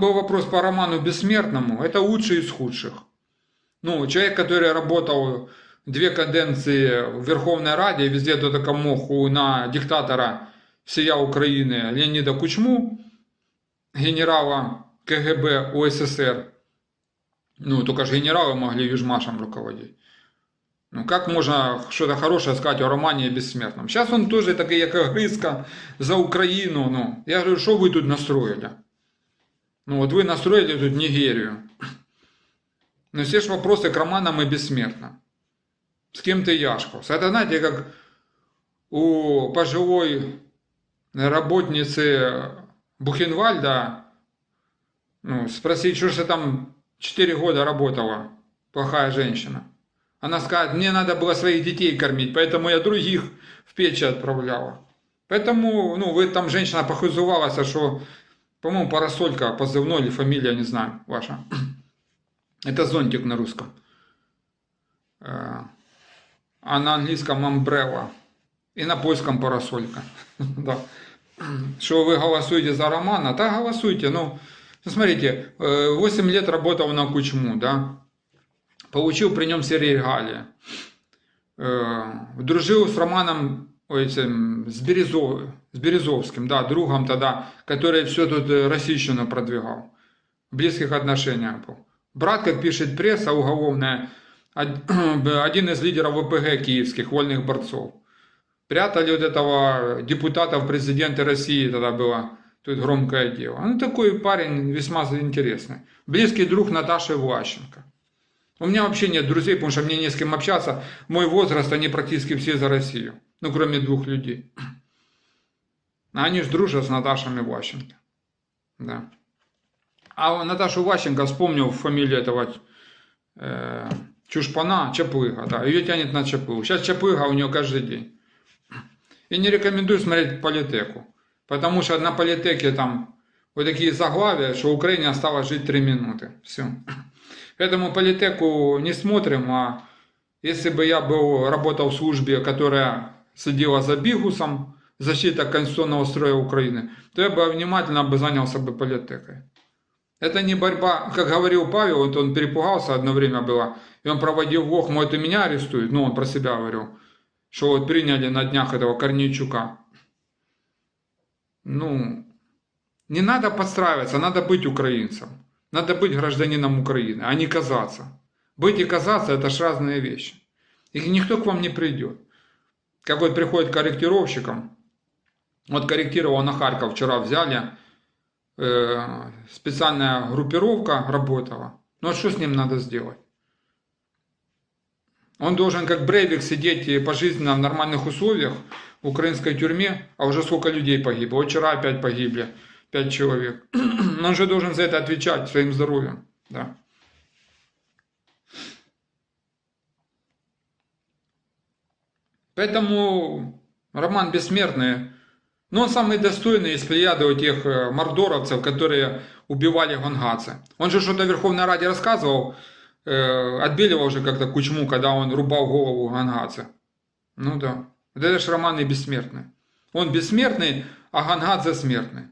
Был вопрос по роману Бессмертному. Это лучший из худших. Ну, человек, который работал две каденции в Верховной Раде, и везде только мог на диктатора всея Украины Леонида Кучму, генерала КГБ УССР. Ну, только же генералы могли Южмашем руководить. Ну, как можно что-то хорошее сказать о романе Бессмертном? Сейчас он тоже такий, як Гриска за Украину. Ну, я говорю, что вы тут настроили? Ну, вот вы настроили тут Нигерию. Но все же вопросы к романам и Бессмертно. С кем ты яшкался? Это, знаете, как у пожилой работницы Бухенвальда ну, спросить, что же там 4 года работала, плохая женщина. Она скажет, мне надо было своих детей кормить, поэтому я других в печи отправляла. Поэтому, ну, вы там женщина похозувалась, что, по-моему, парасолька позывной или фамилия, не знаю, ваша. Это зонтик на русском. Э, А на английском umbrella. И на польском парасолька. Да. Что вы голосуете за Романа? Да, голосуйте. Ну, смотрите, э, 8 лет работал на Кучму, да. Получил при нем все регалии. Э, Дружил с Романом ой, этим, с, Березов, с Березовским, да, другом тогда, который все тут э, российщину продвигал. В близких отношениях был. Брат, как пишет пресса уголовная, од- один из лидеров ВПГ киевских, вольных борцов. Прятали вот этого депутата в президенты России, тогда было тут громкое дело. Ну, такой парень весьма интересный. Близкий друг Наташи Влащенко. У меня вообще нет друзей, потому что мне не с кем общаться. Мой возраст, они практически все за Россию. Ну, кроме двух людей. А они же дружат с Наташами Влащенко. Да. А Наташу Влащенко вспомнил фамилию этого э, Чушпана, Чаплыга, да. Ее тянет на Чаплыгу. Сейчас Чаплыга у нее каждый день. И не рекомендую смотреть политеку. Потому что на политеке там вот такие заглавия, что Украине осталось жить 3 минуты. Все. Поэтому политеку не смотрим, а если бы я был, работал в службе, которая следила за Бигусом, защита конституционного строя Украины, то я бы внимательно бы занялся бы политекой. Это не борьба, как говорил Павел, вот он перепугался одно время было, и он проводил влог, может и меня арестуют, ну он про себя говорил, что вот приняли на днях этого Корнейчука. Ну, не надо подстраиваться, надо быть украинцем. Надо быть гражданином Украины, а не казаться. Быть и казаться – это ж разные вещи. И никто к вам не придет. Как вот приходит корректировщиком, вот корректировал на Харьков, вчера взяли, э, специальная группировка работала. Ну а что с ним надо сделать? Он должен как Брейвик сидеть пожизненно в нормальных условиях в украинской тюрьме, а уже сколько людей погибло. Вот вчера опять погибли, пять человек. Он же должен за это отвечать своим здоровьем. Да. Поэтому роман «Бессмертный», но он самый достойный из плеяды у тех э, мордоровцев, которые убивали гонгадзе. Он же что-то в Верховной Раде рассказывал, э, отбеливал уже как-то Кучму, когда он рубал голову гонгадзе. Ну да, вот это же роман и бессмертный. Он бессмертный, а Гангадзе смертный.